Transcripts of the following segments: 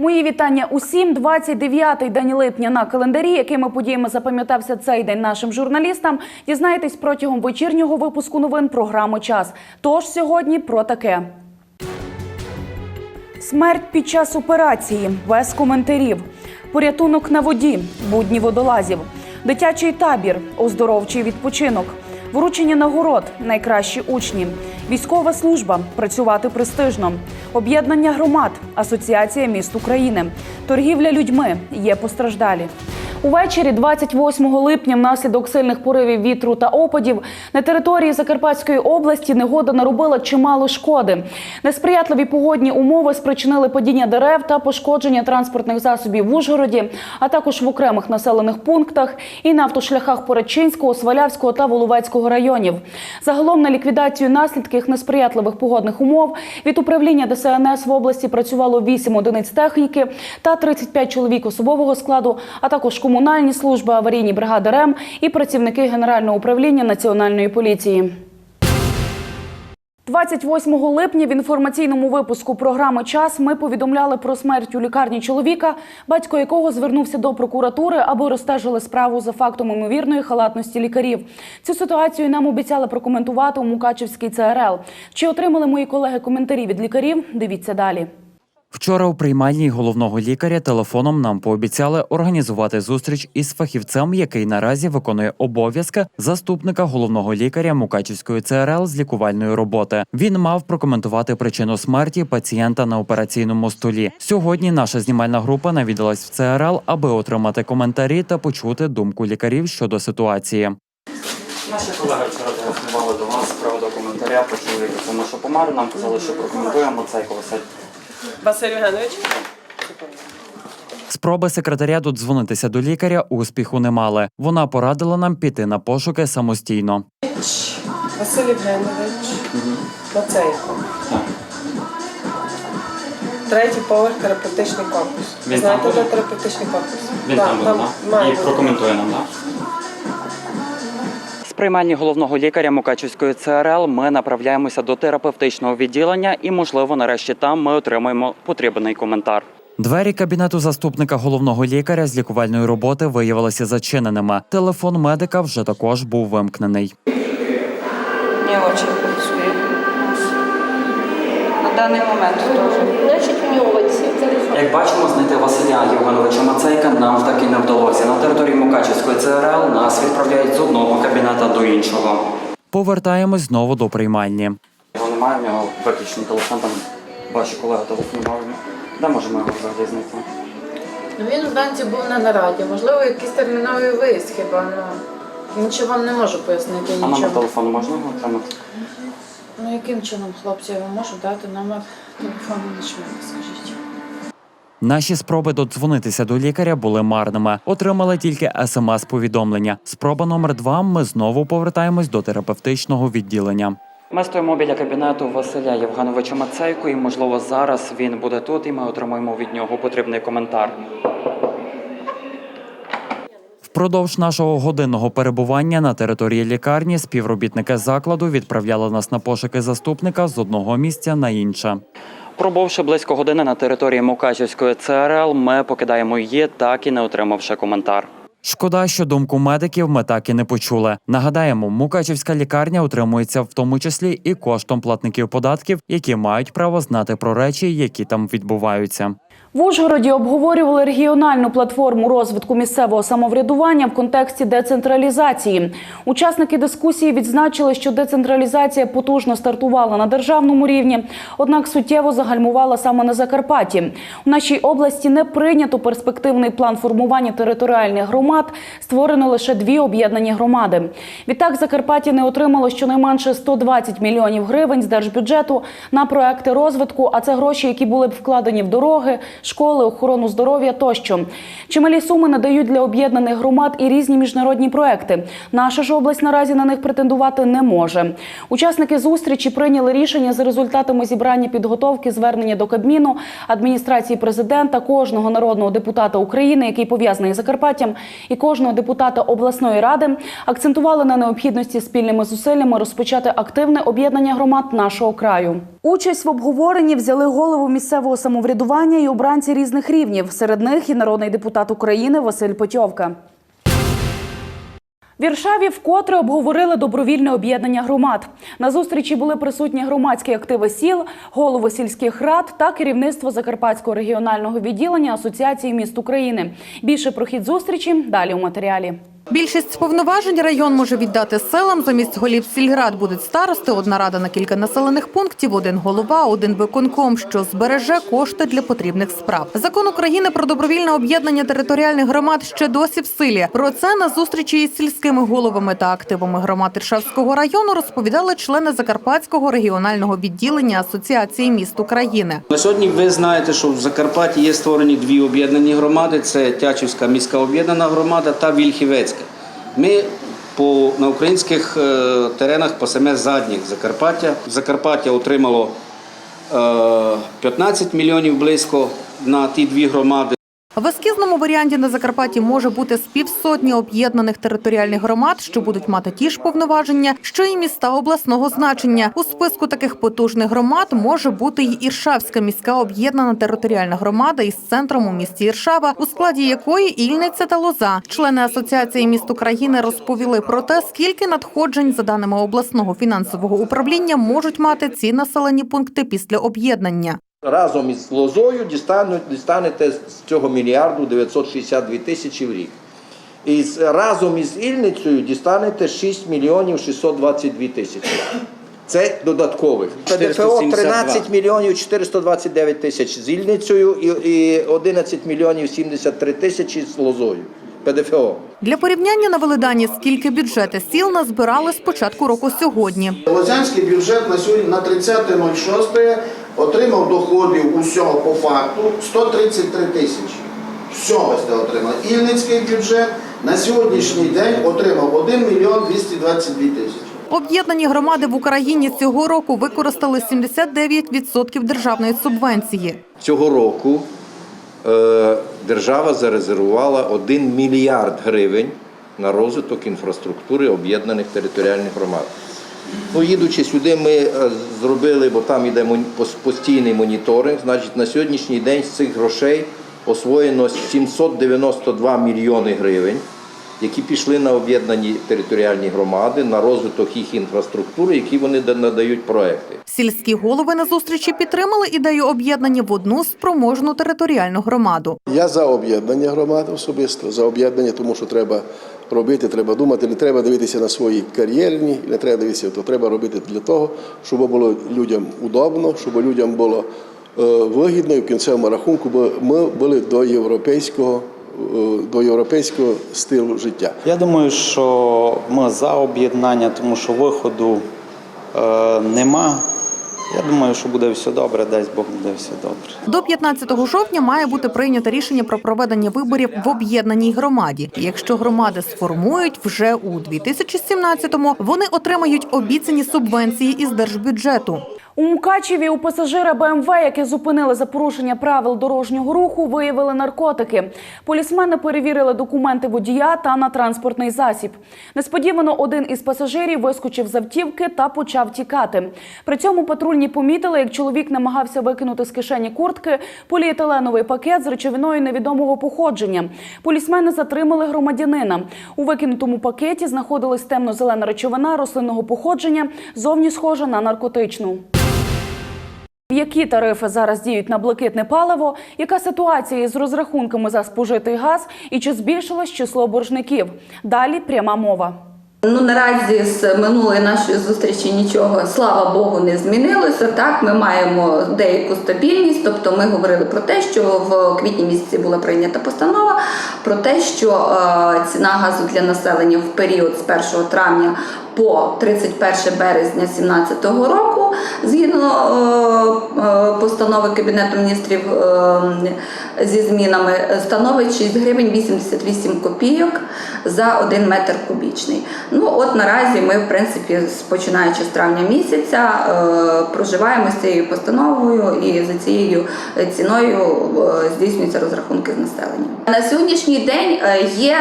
Мої вітання усім. 29-й день липня на календарі. Якими подіями запам'ятався цей день нашим журналістам? Дізнаєтесь протягом вечірнього випуску новин програми Час. Тож сьогодні про таке. Смерть під час операції без коментарів. Порятунок на воді, будні водолазів, дитячий табір, оздоровчий відпочинок, вручення нагород, найкращі учні, військова служба, працювати престижно, об'єднання громад, асоціація міст України, торгівля людьми. Є постраждалі. Увечері 28 липня, внаслідок сильних поривів вітру та опадів, на території Закарпатської області негода наробила чимало шкоди. Несприятливі погодні умови спричинили падіння дерев та пошкодження транспортних засобів в Ужгороді, а також в окремих населених пунктах і на автошляхах Поречинського, Свалявського та Воловецького районів. Загалом на ліквідацію наслідків несприятливих погодних умов від управління ДСНС в області працювало 8 одиниць техніки та 35 чоловік особового складу, а також комунальні служби, аварійні бригади РЕМ і працівники Генерального управління Національної поліції. 28 липня в інформаційному випуску програми Час ми повідомляли про смерть у лікарні чоловіка, батько якого звернувся до прокуратури, аби розстежили справу за фактом імовірної халатності лікарів. Цю ситуацію нам обіцяли прокоментувати у Мукачевській ЦРЛ. Чи отримали мої колеги коментарі від лікарів? Дивіться далі. Вчора у приймальній головного лікаря телефоном нам пообіцяли організувати зустріч із фахівцем, який наразі виконує обов'язки заступника головного лікаря Мукачівської ЦРЛ з лікувальної роботи. Він мав прокоментувати причину смерті пацієнта на операційному столі. Сьогодні наша знімальна група навідалась в ЦРЛ, аби отримати коментарі та почути думку лікарів щодо ситуації. Наші колеги вчора телефонували до вас з приводу коментаря, почули тому, що помер. Нам казали, що прокоментуємо цей колосить. Василь Євгенович. Спроби секретаря додзвонитися до лікаря успіху не мали. Вона порадила нам піти на пошуки самостійно. Василь Євгенович. Мацейко. Третій поверх терапевтичний корпус. Він Знаєте, там де буде? терапевтичний корпус? Він Так, там буде, да? має І бути. прокоментує нам, так? Приймальні головного лікаря Мукачівської ЦРЛ ми направляємося до терапевтичного відділення і, можливо, нарешті там ми отримаємо потрібний коментар. Двері кабінету заступника головного лікаря з лікувальної роботи виявилися зачиненими. Телефон медика вже також був вимкнений. Не очень працює. На даний момент теж. Як бачимо, знайти Василя Євгеновича Мацейка нам так і не вдалося. На території Мукачівської ЦРЛ нас відправляють з одного кабінета до іншого. Повертаємось знову до приймальні. Його немає, в нього виключений телефон, там ваші колеги телефонували. Де можемо його взагалі знайти? Ну, Він вранці був на нараді. Можливо, якийсь терміновий виїзд хіба. Ну, нічого вам не можу пояснити, А номер нічого. телефону можна його отримати? Ну, яким чином, хлопці, я вам можу дати номер телефону начмена, скажіть. Наші спроби додзвонитися до лікаря були марними. Отримали тільки смс-повідомлення. Спроба номер два. Ми знову повертаємось до терапевтичного відділення. Ми стоїмо біля кабінету Василя Євгеновича Мацейко, і можливо зараз він буде тут, і ми отримаємо від нього потрібний коментар. Впродовж нашого годинного перебування на території лікарні співробітники закладу відправляли нас на пошуки заступника з одного місця на інше. Пробувши близько години на території Мукачівської ЦРЛ, ми покидаємо її, так і не отримавши коментар. Шкода, що думку медиків ми так і не почули. Нагадаємо, Мукачівська лікарня утримується в тому числі і коштом платників податків, які мають право знати про речі, які там відбуваються. В Ужгороді обговорювали регіональну платформу розвитку місцевого самоврядування в контексті децентралізації. Учасники дискусії відзначили, що децентралізація потужно стартувала на державному рівні, однак суттєво загальмувала саме на Закарпатті. У нашій області не прийнято перспективний план формування територіальних громад. Створено лише дві об'єднані громади. Відтак Закарпаття не отримало щонайменше 120 мільйонів гривень з держбюджету на проекти розвитку. А це гроші, які були б вкладені в дороги, школи, охорону здоров'я тощо. Чималі суми надають для об'єднаних громад і різні міжнародні проекти. Наша ж область наразі на них претендувати не може. Учасники зустрічі прийняли рішення за результатами зібрання підготовки звернення до Кабміну, адміністрації президента, кожного народного депутата України, який пов'язаний з Закарпаттям, і кожного депутата обласної ради, акцентували на необхідності спільними зусиллями розпочати активне об'єднання громад нашого краю. Участь в обговоренні взяли голову місцевого самоврядування і обранці різних рівнів. Серед них і народний депутат України Василь Потьовка. В Іршаві вкотре обговорили добровільне об'єднання громад. На зустрічі були присутні громадські активи сіл, голови сільських рад та керівництво Закарпатського регіонального відділення Асоціації міст України. Більше про хід зустрічі далі у матеріалі. Більшість повноважень район може віддати селам. Замість голів сільрад будуть старости, одна рада на кілька населених пунктів, один голова, один виконком, що збереже кошти для потрібних справ. Закон України про добровільне об'єднання територіальних громад ще досі в силі. Про це на зустрічі із сільськими головами та активами громад Іршавського району розповідали члени Закарпатського регіонального відділення Асоціації міст України. На сьогодні ви знаєте, що в Закарпатті є створені дві об'єднані громади: це Тячівська міська об'єднана громада та Вільхівецька. Ми по, на українських е, теренах по саме задніх Закарпаття. Закарпаття отримало е, 15 мільйонів близько на ті дві громади. В ескізному варіанті на Закарпатті може бути з півсотні об'єднаних територіальних громад, що будуть мати ті ж повноваження, що і міста обласного значення. У списку таких потужних громад може бути й Іршавська міська об'єднана територіальна громада із центром у місті Іршава, у складі якої Ільниця та Лоза. Члени Асоціації міст України розповіли про те, скільки надходжень, за даними обласного фінансового управління, можуть мати ці населені пункти після об'єднання. Разом із лозою дістануть, дістанете з цього мільярду 962 тисячі в рік. І з- разом із Ільницею дістанете 6 мільйонів 622 тисячі. Це додаткових. ПДФО 472. 13 мільйонів 429 тисяч з Ільницею і, і 11 мільйонів 73 тисячі з лозою. ПДФО. Для порівняння навели дані, скільки бюджети сіл назбирали з початку року сьогодні. Лозянський бюджет на сьогодні на 30.06 отримав доходів усього по факту 133 тисячі. Всього сте отримали. Ільницький бюджет на сьогоднішній день отримав 1 мільйон 222 тисячі. Об'єднані громади в Україні цього року використали 79% державної субвенції. Цього року е, держава зарезервувала 1 мільярд гривень на розвиток інфраструктури об'єднаних територіальних громад. Ну, їдучи сюди, ми е, зробили, бо там йде постійний моніторинг. Значить, на сьогоднішній день з цих грошей освоєно 792 мільйони гривень, які пішли на об'єднані територіальні громади, на розвиток їх інфраструктури, які вони надають проекти. Сільські голови на зустрічі підтримали ідею об'єднання в одну спроможну територіальну громаду. Я за об'єднання громад особисто, за об'єднання, тому що треба робити, треба думати, не треба дивитися на свої кар'єрні, не треба дивитися, то треба робити для того, щоб було людям удобно, щоб людям було е, вигідно і в кінцевому рахунку, бо ми були до європейського, е, до європейського стилу життя. Я думаю, що ми за об'єднання, тому що виходу е, нема. Я думаю, що буде все добре, дасть Бог буде все добре. До 15 жовтня має бути прийнято рішення про проведення виборів в об'єднаній громаді. Якщо громади сформують вже у 2017-му, вони отримають обіцяні субвенції із держбюджету. У Мукачеві у пасажира БМВ, яке зупинили за порушення правил дорожнього руху, виявили наркотики. Полісмени перевірили документи водія та на транспортний засіб. Несподівано один із пасажирів вискочив з автівки та почав тікати. При цьому патрульні помітили, як чоловік намагався викинути з кишені куртки поліетиленовий пакет з речовиною невідомого походження. Полісмени затримали громадянина. У викинутому пакеті знаходилась темно-зелена речовина рослинного походження, зовні схожа на наркотичну. Які тарифи зараз діють на блакитне паливо? Яка ситуація із розрахунками за спожитий газ і чи збільшилось число боржників? Далі пряма мова. Ну наразі з минулої нашої зустрічі нічого, слава Богу, не змінилося. Так, ми маємо деяку стабільність. Тобто, ми говорили про те, що в квітні місяці була прийнята постанова про те, що е, ціна газу для населення в період з 1 травня по 31 березня 2017 року, згідно е, е, постанови Кабінету міністрів е, зі змінами, становить 6 гривень 88 копійок за 1 метр кубічний. Ну от наразі ми, в принципі, починаючи з травня місяця, проживаємо з цією постановою і за цією ціною здійснюються розрахунки з населенням. На сьогоднішній день є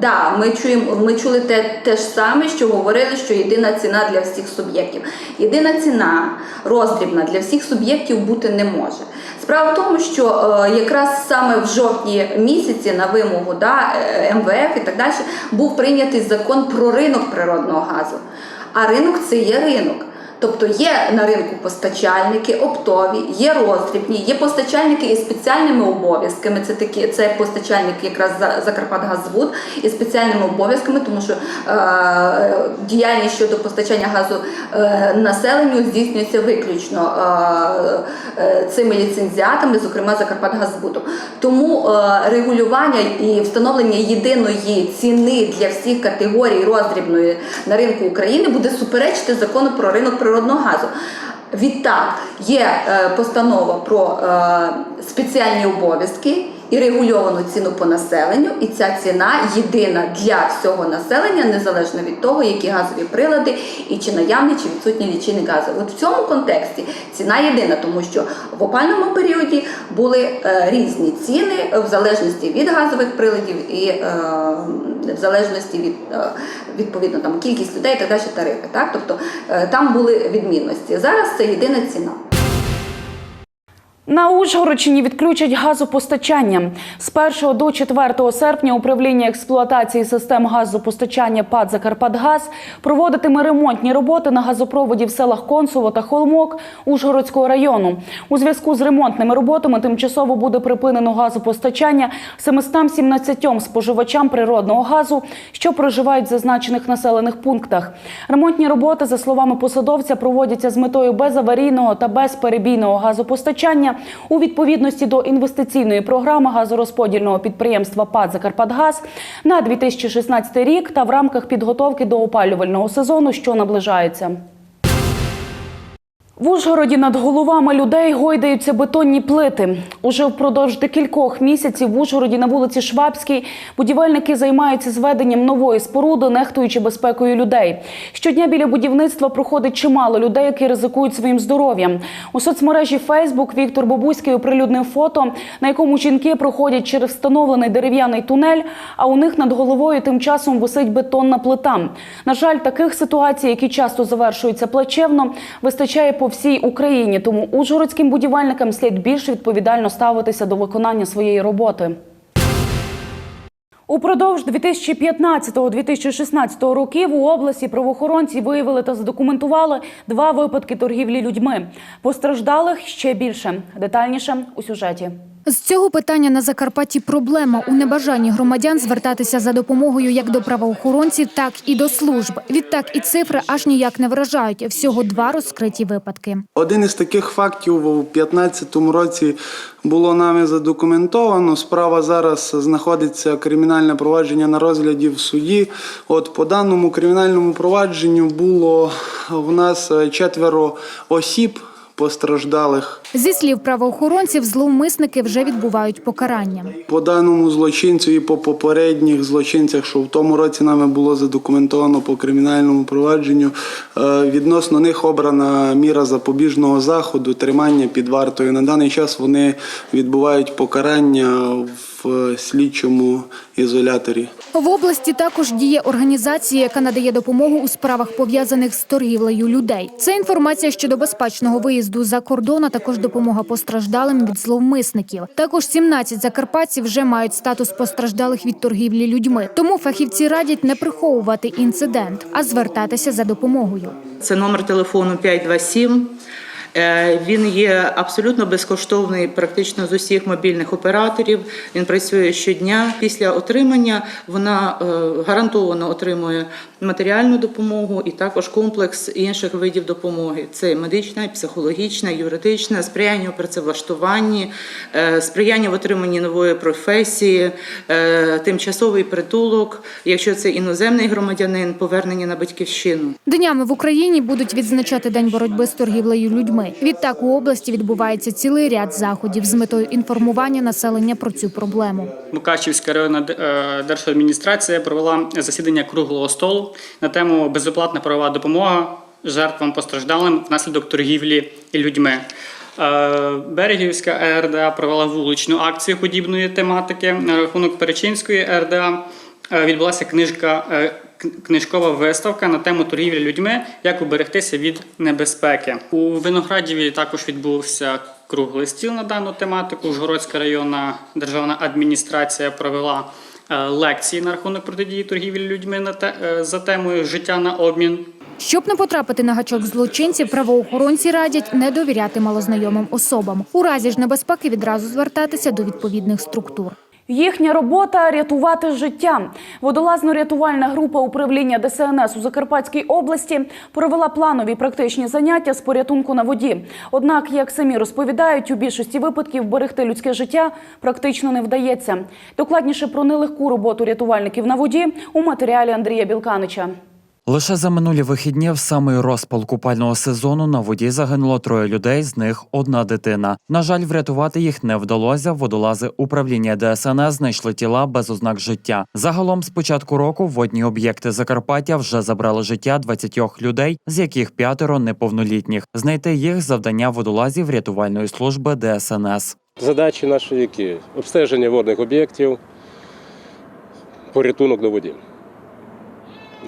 да, ми чуємо, ми чули те, те, те ж саме, що говорили, що єдина ціна для всіх суб'єктів. Єдина ціна роздрібна для всіх суб'єктів бути не може. Справа в тому, що е, якраз саме в жовтні місяці на вимогу да, е, МВФ і так далі був прийнятий закон про ринок природного газу. А ринок це є ринок. Тобто є на ринку постачальники, оптові, є роздрібні, є постачальники із спеціальними обов'язками. Це такі це постачальник якраз за Закарпатгазвуд із спеціальними обов'язками, тому що е, діяльність щодо постачання газу е, населенню здійснюється виключно е, е, цими ліцензіатами, зокрема Закарпатгазвудом. Тому е, регулювання і встановлення єдиної ціни для всіх категорій роздрібної на ринку України буде суперечити закону про ринок природного газу. Відтак є е, постанова про е, спеціальні обов'язки і регульовану ціну по населенню, і ця ціна єдина для всього населення, незалежно від того, які газові прилади і чи наявний, чи відсутній лічильник газу. От в цьому контексті ціна єдина, тому що в опальному періоді були е, різні ціни в залежності від газових приладів і е, в залежності від е, відповідно там кількість людей і так далі тарифи. Так? Тобто е, там були відмінності. Зараз це єдина ціна. На Ужгородщині відключать газопостачання. З 1 до 4 серпня управління експлуатації систем газопостачання ПАД «Закарпатгаз» проводитиме ремонтні роботи на газопроводі в селах Консово та Холмок Ужгородського району. У зв'язку з ремонтними роботами тимчасово буде припинено газопостачання 717 споживачам природного газу, що проживають в зазначених населених пунктах. Ремонтні роботи, за словами посадовця, проводяться з метою безаварійного та безперебійного газопостачання у відповідності до інвестиційної програми газорозподільного підприємства ПАД «Закарпатгаз» на 2016 рік та в рамках підготовки до опалювального сезону, що наближається. В Ужгороді над головами людей гойдаються бетонні плити. Уже впродовж декількох місяців в Ужгороді на вулиці Швабській будівельники займаються зведенням нової споруди, нехтуючи безпекою людей. Щодня біля будівництва проходить чимало людей, які ризикують своїм здоров'ям. У соцмережі Фейсбук Віктор Бабуський оприлюднив фото, на якому жінки проходять через встановлений дерев'яний тунель, а у них над головою тим часом висить бетонна плита. На жаль, таких ситуацій, які часто завершуються плачевно, вистачає по всій Україні. Тому ужгородським будівельникам слід більш відповідально ставитися до виконання своєї роботи. Упродовж 2015-2016 років у області правоохоронці виявили та задокументували два випадки торгівлі людьми. Постраждалих ще більше. Детальніше у сюжеті. З цього питання на Закарпатті проблема у небажанні громадян звертатися за допомогою як до правоохоронців, так і до служб. Відтак і цифри аж ніяк не вражають. Всього два розкриті випадки. Один із таких фактів у 2015 році було нами задокументовано. Справа зараз знаходиться кримінальне провадження на розгляді в суді. От по даному кримінальному провадженню було в нас е, четверо осіб постраждалих. Зі слів правоохоронців, зловмисники вже відбувають покарання. По даному злочинцю і по попередніх злочинцях, що в тому році нами було задокументовано по кримінальному провадженню, е, відносно них обрана міра запобіжного заходу, тримання під вартою. На даний час вони відбувають покарання в слідчому ізоляторі. В області також діє організація, яка надає допомогу у справах пов'язаних з торгівлею людей. Це інформація щодо безпечного виїзду за кордон, а також допомога постраждалим від зловмисників. Також 17 закарпатців вже мають статус постраждалих від торгівлі людьми. Тому фахівці радять не приховувати інцидент, а звертатися за допомогою. Це номер телефону 527. Е, Він є абсолютно безкоштовний практично з усіх мобільних операторів. Він працює щодня. Після отримання вона е, гарантовано отримує матеріальну допомогу і також комплекс інших видів допомоги. Це медична, психологічна, юридична, сприяння у працевлаштуванні, е, сприяння в отриманні нової професії, тимчасовий притулок, якщо це іноземний громадянин, повернення на батьківщину. Днями в Україні будуть відзначати день боротьби з торгівлею людьми. Відтак у області відбувається цілий ряд заходів з метою інформування населення про цю проблему. Мукачівська районна е, держадміністрація провела засідання круглого столу на тему безоплатна правова допомога жертвам постраждалим внаслідок торгівлі людьми. Е, Берегівська РДА провела вуличну акцію подібної тематики на рахунок Перечинської РДА. е, Відбулася книжка книжкова виставка на тему торгівлі людьми, як уберегтися від небезпеки. У Виноградіві також відбувся круглий стіл на дану тематику. Ужгородська районна державна адміністрація провела е, лекції на рахунок протидії торгівлі людьми на те, е, за темою життя на обмін. Щоб не потрапити на гачок злочинців, правоохоронці радять не довіряти малознайомим особам. У разі ж небезпеки відразу звертатися до відповідних структур. Їхня робота рятувати життя. Водолазно-рятувальна група управління ДСНС у Закарпатській області провела планові практичні заняття з порятунку на воді. Однак, як самі розповідають, у більшості випадків берегти людське життя практично не вдається. Докладніше про нелегку роботу рятувальників на воді у матеріалі Андрія Білканича. Лише за минулі вихідні в самий розпал купального сезону на воді загинуло троє людей, з них одна дитина. На жаль, врятувати їх не вдалося. Водолази управління ДСНС знайшли тіла без ознак життя. Загалом, з початку року, водні об'єкти Закарпаття вже забрали життя 20 людей, з яких п'ятеро неповнолітніх. Знайти їх завдання водолазів рятувальної служби ДСНС. Задачі наші які? Обстеження водних об'єктів, порятунок на воді.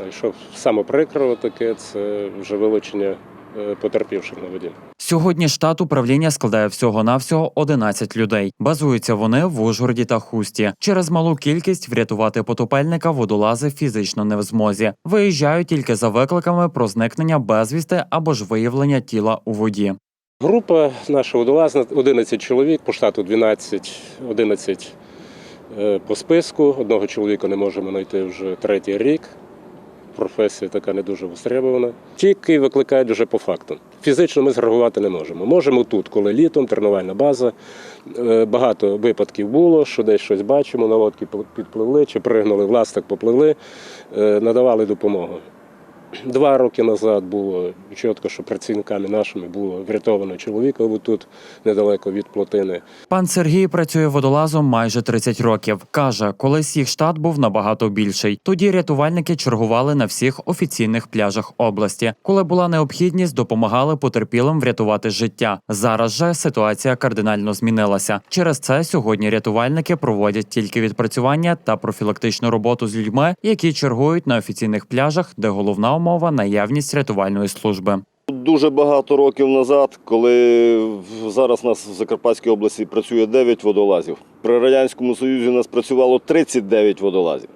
Ну, Що саме прикро таке, це вже вилучення е, потерпівших на воді. Сьогодні штат управління складає всього навсього 11 людей. Базуються вони в Ужгороді та Хусті. Через малу кількість врятувати потопельника водолази фізично не в змозі. Виїжджають тільки за викликами про зникнення безвісти або ж виявлення тіла у воді. Група наша водолазна 11 чоловік, по штату 12, 11 е, по списку. Одного чоловіка не можемо знайти вже третій рік. Професія така не дуже востребована. Тільки викликають вже по факту. Фізично ми зреагувати не можемо. Можемо тут, коли літом, тренувальна база. Е, Багато випадків було, що десь щось бачимо, на лодці підпливли чи пригнули, власник попливли, е, надавали допомогу. Два роки назад було чітко, що працівниками нашими було врятовано чоловіка тут недалеко від плотини. Пан Сергій працює водолазом майже 30 років. каже, колись їх штат був набагато більший. Тоді рятувальники чергували на всіх офіційних пляжах області. Коли була необхідність, допомагали потерпілим врятувати життя. Зараз же ситуація кардинально змінилася. Через це сьогодні рятувальники проводять тільки відпрацювання та профілактичну роботу з людьми, які чергують на офіційних пляжах, де головна умова наявність рятувальної служби. Дуже багато років назад, коли зараз у нас в Закарпатській області працює 9 водолазів. При Радянському Союзі у нас працювало 39 водолазів.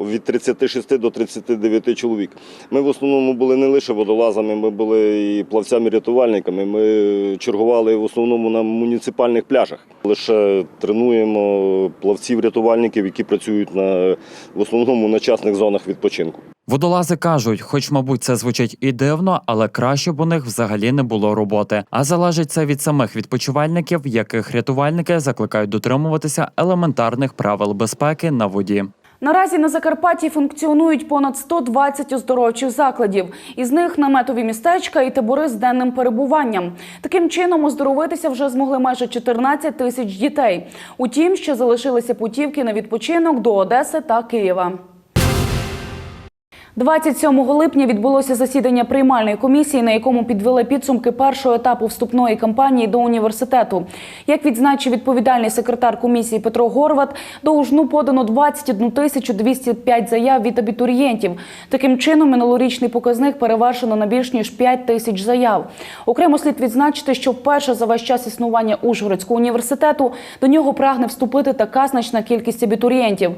Від 36 до 39 чоловік. Ми в основному були не лише водолазами, ми були і плавцями-рятувальниками. Ми чергували в основному на муніципальних пляжах. Лише тренуємо плавців-рятувальників, які працюють на, в основному на частних зонах відпочинку. Водолази кажуть, хоч, мабуть, це звучить і дивно, але краще б у них взагалі не було роботи. А залежить це від самих відпочивальників, яких рятувальники закликають дотримуватися елементарних правил безпеки на воді. Наразі на Закарпатті функціонують понад 120 оздоровчих закладів. Із них наметові містечка і табори з денним перебуванням. Таким чином оздоровитися вже змогли майже 14 тисяч дітей. Утім, ще залишилися путівки на відпочинок до Одеси та Києва. 27 липня відбулося засідання приймальної комісії, на якому підвели підсумки першого етапу вступної кампанії до університету. Як відзначив відповідальний секретар комісії Петро Горват, до УЖНУ подано 21 тисячу 205 заяв від абітурієнтів. Таким чином, минулорічний показник перевершено на більш ніж 5 тисяч заяв. Окремо слід відзначити, що вперше за весь час існування Ужгородського університету до нього прагне вступити така значна кількість абітурієнтів.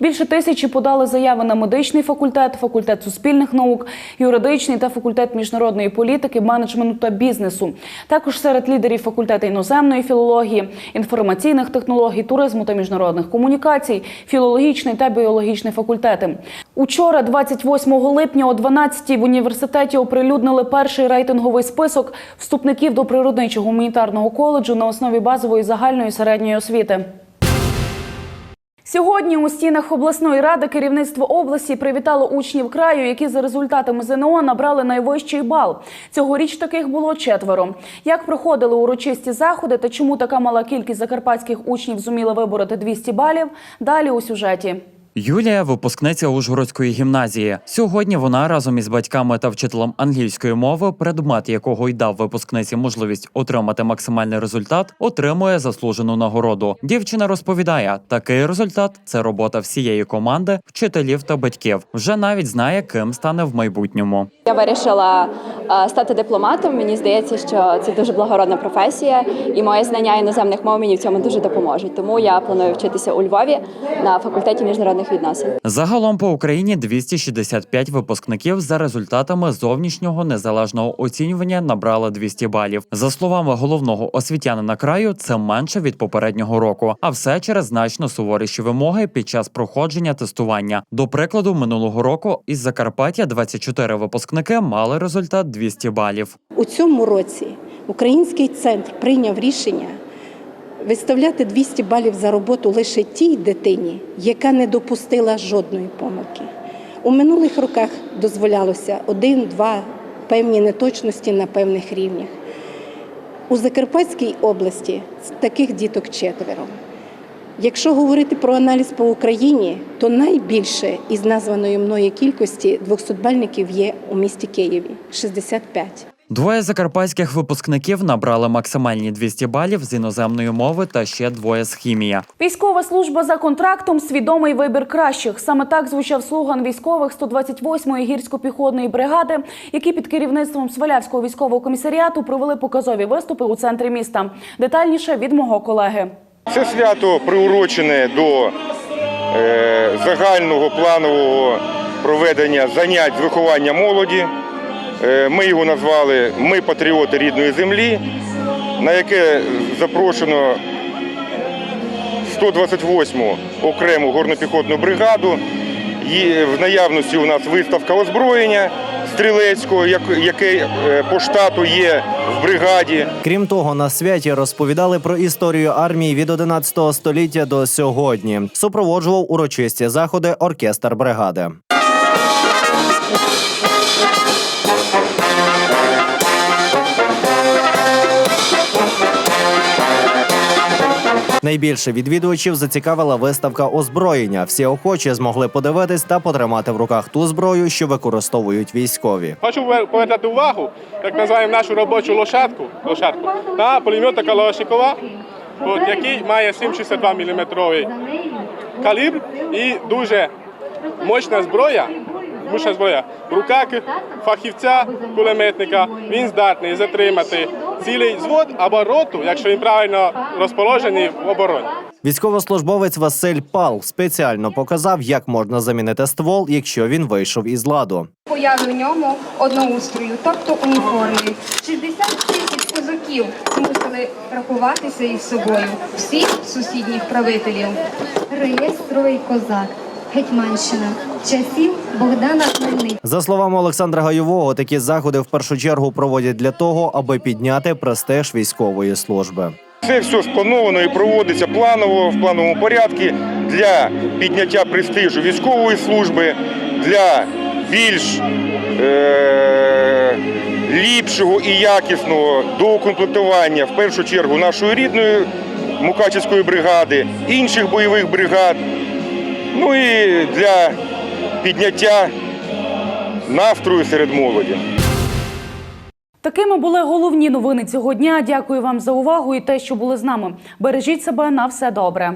Більше тисячі подали заяви на медичний факультет, факультет суспільних наук, юридичний та факультет міжнародної політики, менеджменту та бізнесу. Також серед лідерів факультету іноземної філології, інформаційних технологій, туризму та міжнародних комунікацій, філологічний та біологічний факультети. Учора, 28 липня, о 12-й в університеті оприлюднили перший рейтинговий список вступників до природничого гуманітарного коледжу на основі базової загальної середньої освіти. Сьогодні у стінах обласної ради керівництво області привітало учнів краю, які за результатами ЗНО набрали найвищий бал. Цьогоріч таких було четверо. Як проходили урочисті заходи та чому така мала кількість закарпатських учнів зуміла вибороти 200 балів? Далі у сюжеті. Юлія випускниця Ужгородської гімназії. Сьогодні вона разом із батьками та вчителем англійської мови, предмет якого й дав випускниці можливість отримати максимальний результат, отримує заслужену нагороду. Дівчина розповідає, такий результат це робота всієї команди, вчителів та батьків. Вже навіть знає, ким стане в майбутньому. Я вирішила е, стати дипломатом. Мені здається, що це дуже благородна професія, і моє знання іноземних мов мені в цьому дуже допоможуть. Тому я планую вчитися у Львові на факультеті міжнародних відносин. Загалом по Україні 265 випускників за результатами зовнішнього незалежного оцінювання набрали 200 балів. За словами головного освітянина краю, це менше від попереднього року, а все через значно суворіші вимоги під час проходження тестування. До прикладу, минулого року із Закарпаття 24 випускники мали результат 200 балів. У цьому році український центр прийняв рішення виставляти 200 балів за роботу лише тій дитині, яка не допустила жодної помилки. У минулих роках дозволялося один-два певні неточності на певних рівнях. У Закарпатській області таких діток четверо. Якщо говорити про аналіз по Україні, то найбільше із названої мною кількості 200-бальників є у місті Києві 65. Двоє закарпатських випускників набрали максимальні 200 балів з іноземної мови та ще двоє з хімії. Військова служба за контрактом свідомий вибір кращих. Саме так звучав слоган військових 128-ї гірсько-піхотної бригади, які під керівництвом Свалявського військового комісаріату провели показові виступи у центрі міста. Детальніше від мого колеги. Це свято приурочене до е, загального планового проведення занять з виховання молоді. Е, ми його назвали Ми патріоти рідної землі, на яке запрошено 128-му окрему горнопіхотну бригаду. В наявності у нас виставка озброєння стрілецького, як- яке е, по штату є в бригаді. Крім того, на святі розповідали про історію армії від 11 століття до сьогодні. Супроводжував урочисті заходи оркестр бригади. Найбільше відвідувачів зацікавила виставка озброєння. Всі охочі змогли подивитись та потримати в руках ту зброю, що використовують військові. Хочу повертати увагу, як називаємо нашу робочу лошадку, лошадку на пулемета Калашникова, от, який має 7,62 мм калібр і дуже мощна зброя. Мощна зброя. В руках фахівця кулеметника він здатний затримати цілий звод або роту, якщо він правильно розположений в обороні. Військовослужбовець Василь Пал спеціально показав, як можна замінити ствол, якщо він вийшов із ладу. появи в ньому одноустрою, тобто уніформи. 60 тисяч козаків мусили рахуватися із собою, всіх сусідніх правителів. Реєстровий козак. Гетьманщина. Часів Богдана Хмельницького. За словами Олександра Гайового, такі заходи в першу чергу проводять для того, аби підняти престиж військової служби. Це все сплановано і проводиться планово в плановому порядку для підняття престижу військової служби, для більш е- ліпшого і якісного доукомплектування в першу чергу нашої рідної Мукачівської бригади, інших бойових бригад. Ну і для підняття настрою серед молоді. Такими були головні новини цього дня. Дякую вам за увагу і те, що були з нами. Бережіть себе на все добре.